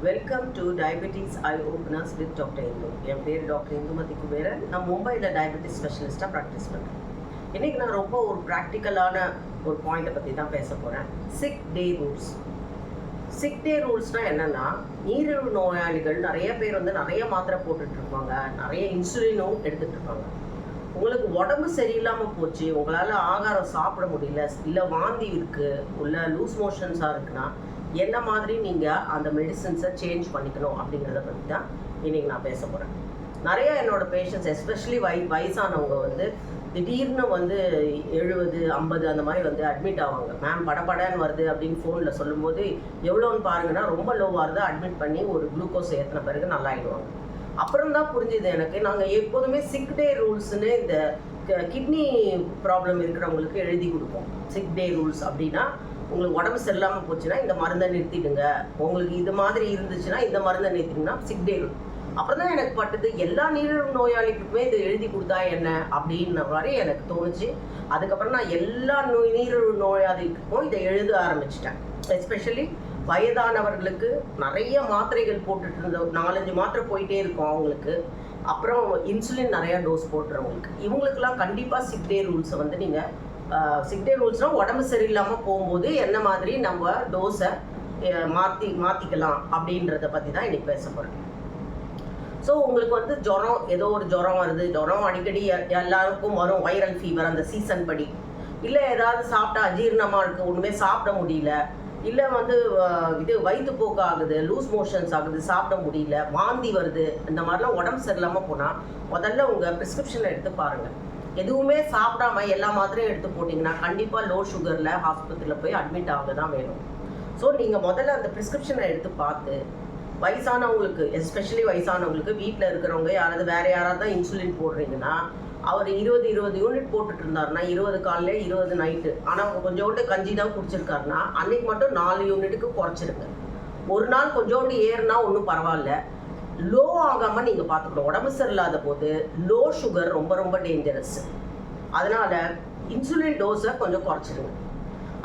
Welcome to diabetes eye openers with doctor Indu என் பேர் doctor Indumathi Kuberan நான் மும்பையில் டயபெட்டிஸ் ஸ்பெஷலிஸ்ட்டாக ப்ராக்டிஸ் பண்ணுறேன் இன்றைக்கி நான் ரொம்ப ஒரு ப்ராக்டிக்கலான ஒரு பாயிண்ட்டை பற்றி தான் பேச போகிறேன் sick day rules sick day ரூல்ஸ்னால் என்னென்னா நீரிழிவு நோயாளிகள் நிறைய பேர் வந்து நிறைய மாத்திரை போட்டுட்ருப்பாங்க. நிறைய இன்சுலினும் எடுத்துகிட்டு இருப்பாங்க உங்களுக்கு உடம்பு சரியில்லாமல் போச்சு உங்களால் ஆகாரம் சாப்பிட முடியல இல்லை வாந்தி இருக்குது உள்ள லூஸ் மோஷன்ஸாக இருக்குன்னா என்ன மாதிரி நீங்கள் அந்த மெடிசின்ஸை சேஞ்ச் பண்ணிக்கணும் அப்படிங்கிறத பற்றி தான் இன்றைக்கி நான் பேச போகிறேன் நிறைய என்னோட பேஷண்ட்ஸ் எஸ்பெஷலி வை வயசானவங்க வந்து திடீர்னு வந்து எழுபது ஐம்பது அந்த மாதிரி வந்து அட்மிட் ஆவாங்க. மேம் படப்படன்னு வருது அப்படின்னு ஃபோனில் சொல்லும்போது எவ்வளோன்னு பாருங்கன்னா ரொம்ப லோவாக இருந்தால் அட்மிட் பண்ணி ஒரு குளுக்கோஸ் ஏற்றின பிறகு நல்லாயிடுவாங்க. அப்புறம் தான் புரிஞ்சுது எனக்கு நாங்கள் எப்போதுமே சிக் டே ரூல்ஸ்னு இந்த கிட்னி ப்ராப்ளம் இருக்கிறவங்களுக்கு எழுதி கொடுப்போம். சிக் டே ரூல்ஸ் அப்படின்னா உங்களுக்கு உடம்பு சரியில்லாமல் போச்சுன்னா இந்த மருந்தை நிறுத்திடுங்க. உங்களுக்கு இது மாதிரி இருந்துச்சுன்னா இந்த மருந்தை நிறுத்திங்கன்னா சிக் டே ரூல் அப்புறம் தான் எனக்கு பட்டது எல்லா நீரிழிவு நோயாளிகளுக்குமே இது எழுதி கொடுத்தா என்ன? அப்படின்ன மாதிரி எனக்கு தோணுச்சு. அதுக்கப்புறம் நான் எல்லா நோய் நீரிழிவு நோயாளிகளுக்கும் இதை எழுத ஆரம்பிச்சிட்டேன். எஸ்பெஷலி வயதானவர்களுக்கு நிறைய மாத்திரைகள் போட்டுட்டு இருந்த நாலஞ்சு மாத்திரை போயிட்டே இருக்கும் அவங்களுக்கு. அப்புறம் இன்சுலின் நிறையா டோஸ் போட்டுறவங்களுக்கு. இவங்களுக்குலாம் கண்டிப்பாக சிக்டே ரூல்ஸை வந்து நீங்கள் சிக் டே ரூல்ஸ்னால் உடம்பு சரியில்லாமல் போகும்போது என்ன மாதிரி நம்ம டோஸை மாற்றி மாற்றிக்கலாம் அப்படின்றத பற்றி தான் இன்னைக்கு பேச போகிறேன் ஸோ உங்களுக்கு வந்து ஜுரம் ஏதோ ஒரு ஜுரம் வருது. ஜுரம் அடிக்கடி எல்லாருக்கும் வரும். வைரல் ஃபீவர் அந்த சீசன் படி. இல்லை ஏதாவது சாப்பிட்டா அஜீரணமாக இருக்குது ஒன்றுமே சாப்பிட முடியல. இல்லை வந்து இது வயிற்றுப்போக்கு ஆகுது. லூஸ் மோஷன்ஸ் ஆகுது. சாப்பிட முடியல. வாந்தி வருது. இந்த மாதிரிலாம் உடம்பு சரியில்லாமல் போனால் முதல்ல உங்கள் ப்ரிஸ்கிரிப்ஷனை எடுத்து பாருங்கள் எதுவுமே சாப்பிடாம எல்லா மாத்திரையும் எடுத்து போட்டிங்கன்னா கண்டிப்பாக லோ சுகரில் ஹாஸ்பத்திரியில் போய் அட்மிட் ஆக தான் வேணும். ஸோ நீங்கள் முதல்ல அந்த ப்ரிஸ்கிரிப்ஷனை எடுத்து பார்த்து வயசானவங்களுக்கு எஸ்பெஷலி வயசானவங்களுக்கு வீட்டில் இருக்கிறவங்க யாராவது வேறு யாராவது தான் இன்சுலின் போடுறீங்கன்னா அவர் இருபது இருபது யூனிட் போட்டுட்டு இருந்தாருன்னா இருபது காலில் இருபது நைட்டு ஆனால் கொஞ்சோண்டு கஞ்சி தான் குடிச்சிருக்காருன்னா அன்னைக்கு மட்டும் நாலு யூனிட்டுக்கு குறைச்சிருங்க. ஒரு நாள் கொஞ்சோண்டு ஏறுனா ஒன்றும் பரவாயில்ல. லோ ஆகாமல் நீங்கள் பார்த்துக்கணும் உடம்பு சரியில்லாத போது லோ சுகர் ரொம்ப ரொம்ப டேஞ்சரஸ் அதனால இன்சுலின் டோஸை கொஞ்சம் குறைச்சிடுங்க.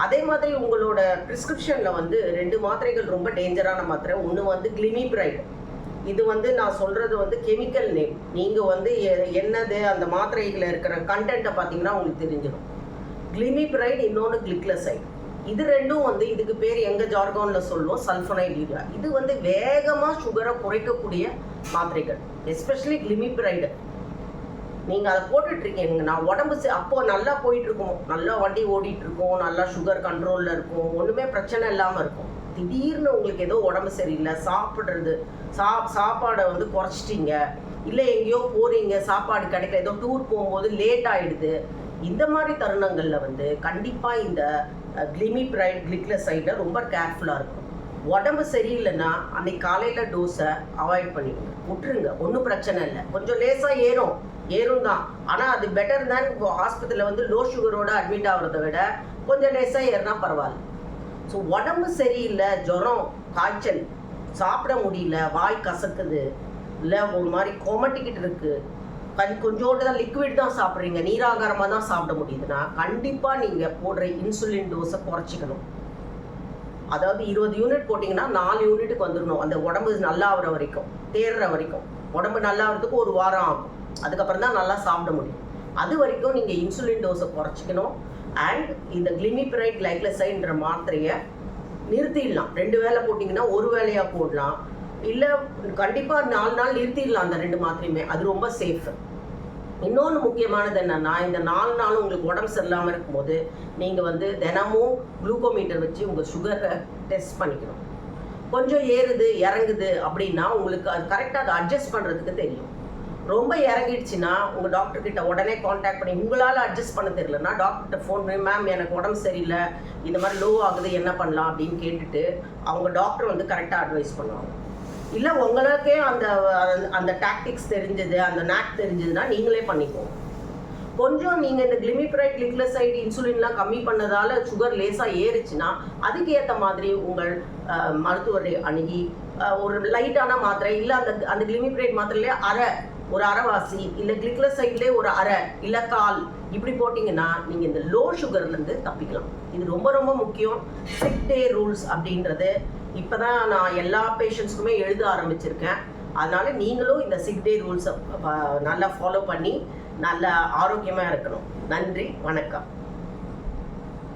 அதே மாதிரி உங்களோட ப்ரிஸ்கிரிப்ஷனில் வந்து ரெண்டு மாத்திரைகள் ரொம்ப டேஞ்சரான மாத்திரை. ஒன்று வந்து கிளிமிப்ரைடு இது வந்து நான் சொல்கிறது வந்து கெமிக்கல் நேம் நீங்கள் வந்து என்னது அந்த மாத்திரைகளில் இருக்கிற கண்டென்ட்டை பார்த்தீங்கன்னா உங்களுக்கு தெரிஞ்சிடும். கிளிமிப்ரைடு இன்னொன்று கிளிக்லசைட் இது ரெண்டும் வந்து இதுக்கு பேர் எங்கள் ஜார்கானில் சொல்லுவோம் சல்ஃபனைட் யூரியா இது வந்து வேகமாக சுகரை குறைக்கக்கூடிய மாத்திரைகள் எஸ்பெஷலி கிளிமிப்ரைடு நீங்கள் அதை போட்டுட்டு இருக்கீங்க நான் உடம்பு சரி- அப்போ நல்லா போயிட்டுருக்கோம் நல்லா வண்டி ஓடிட்டுருக்கோம் நல்லா சுகர் கண்ட்ரோலில் இருக்கும். ஒன்றுமே பிரச்சனை இல்லாமல் இருக்கும். திடீர்னு உங்களுக்கு ஏதோ உடம்பு சரியில்லை சாப்பிட்றது சா சாப்பாடை வந்து குறைச்சிட்டீங்க இல்லை எங்கேயோ போறீங்க சாப்பாடு கிடைக்கல ஏதோ டூர் போகும்போது லேட் ஆயிடுது இந்த மாதிரி தருணங்களில் வந்து கண்டிப்பாக இந்த கிளிமிப்ரைட் கிளிக்லசைடை ரொம்ப கேர்ஃபுல்லாக இருக்கும் உடம்பு சரியில்லைன்னா அன்னைக்கு காலையில் டோஸை அவாய்ட் பண்ணி விட்டுருங்க. ஒன்றும் பிரச்சனை இல்லை. கொஞ்சம் லேசாக ஏறும். ஏறும் தான். ஆனால் அது பெட்டர் தான் இப்போ ஹாஸ்பிட்டலில் வந்து லோ சுகரோட அட்மிட் ஆகிறத விட கொஞ்சம் லேசாக ஏறினா பரவாயில்ல. ஸோ உடம்பு சரியில்லை ஜுரம் காய்ச்சல் சாப்பிட முடியல வாய் கசக்குது இல்லை ஒரு மாதிரி கொமட்டிக்கிட்டு இருக்குது கண் கொஞ்சோண்டு தான் லிக்விட் தான் சாப்பிட்றீங்க. நீராகாரமாக தான் சாப்பிட முடியுதுன்னா கண்டிப்பாக நீங்கள் போடுற இன்சுலின் டோஸை குறைச்சிக்கணும். அதாவது இருபது யூனிட் போட்டிங்கன்னா நாலு யூனிட்டுக்கு வந்துடணும் அந்த உடம்பு நல்லா ஆகிற வரைக்கும் தேர்ற வரைக்கும். உடம்பு நல்லா ஆகிறதுக்கு ஒரு வாரம் ஆகும். அதுக்கப்புறம் தான் நல்லா சாப்பிட முடியும். அது வரைக்கும் நீங்கள் இன்சுலின் டோஸை குறைச்சிக்கணும். அண்ட் இந்த கிளிமிப்ரைட் கிளைக்லசைன்ற மாத்திரையை நிறுத்திடலாம். ரெண்டு வேளை போட்டிங்கன்னா ஒரு வேளையாக போடலாம். இல்லை கண்டிப்பாக நாலு நாள் நிறுத்திடலாம் அந்த ரெண்டு மாத்திரையுமே. அது ரொம்ப சேஃப் இன்னொன்று முக்கியமானது என்னன்னா இந்த நாலு நாளும் உங்களுக்கு உடம்பு சரியில்லாமல் இருக்கும்போது நீங்கள் வந்து தினமும் குளுக்கோமீட்டர் வச்சு உங்கள் சுகரை டெஸ்ட் பண்ணிக்கணும். கொஞ்சம் ஏறுது இறங்குது அப்படின்னா உங்களுக்கு அது கரெக்டாக அதை அட்ஜஸ்ட் பண்ணுறதுக்கு தெரியும். ரொம்ப இறங்கிடுச்சுன்னா உங்கள் டாக்டர்கிட்ட உடனே காண்டாக்ட் பண்ணி உங்களால் அட்ஜஸ்ட் பண்ண தெரியலன்னா டாக்டர்கிட்ட ஃபோன் பண்ணி மேம் எனக்கு உடம்பு சரியில்லை. இந்த மாதிரி லோ ஆகுது என்ன பண்ணலாம்? அப்படின்னு கேட்டுட்டு அவங்க டாக்டர் வந்து கரெக்டாக அட்வைஸ் பண்ணுவாங்க. இல்லை உங்களுக்கே அந்த அந்த- டாக்டிக்ஸ் தெரிஞ்சது அந்த நாக் தெரிஞ்சதுன்னா நீங்களே பண்ணிக்கோங்க. கொஞ்சம் நீங்கள் இந்த கிளிமிப்ரைட் கிளிக்லசைடு இன்சுலின்லாம் கம்மி பண்ணதால சுகர் லேசாக ஏறுச்சுன்னா அதுக்கு ஏற்ற மாதிரி உங்கள் மருத்துவரை அணுகி ஒரு லைட்டான மாத்திரை இல்லை அந்த அந்த கிளிமிப்ரைட் மாத்திரையிலே அரை ஒரு அரைவாசி இல்லை கிளிக்லசைட்லேயே ஒரு அரை இல்லை கால் இப்படி போட்டிங்கன்னா நீங்கள் இந்த லோ சுகர்லேருந்து தப்பிக்கலாம். இது ரொம்ப ரொம்ப முக்கியம். சிக் டே ரூல்ஸ் அப்படின்றது இப்போ தான் நான் எல்லா பேஷண்ட்ஸ்க்குமே எழுத ஆரம்பிச்சிருக்கேன். அதனால நீங்களும் இந்த சிக் டே ரூல்ஸை நல்லா ஃபாலோ பண்ணி நல்ல ஆரோக்கியமாக இருக்கணும். நன்றி வணக்கம்.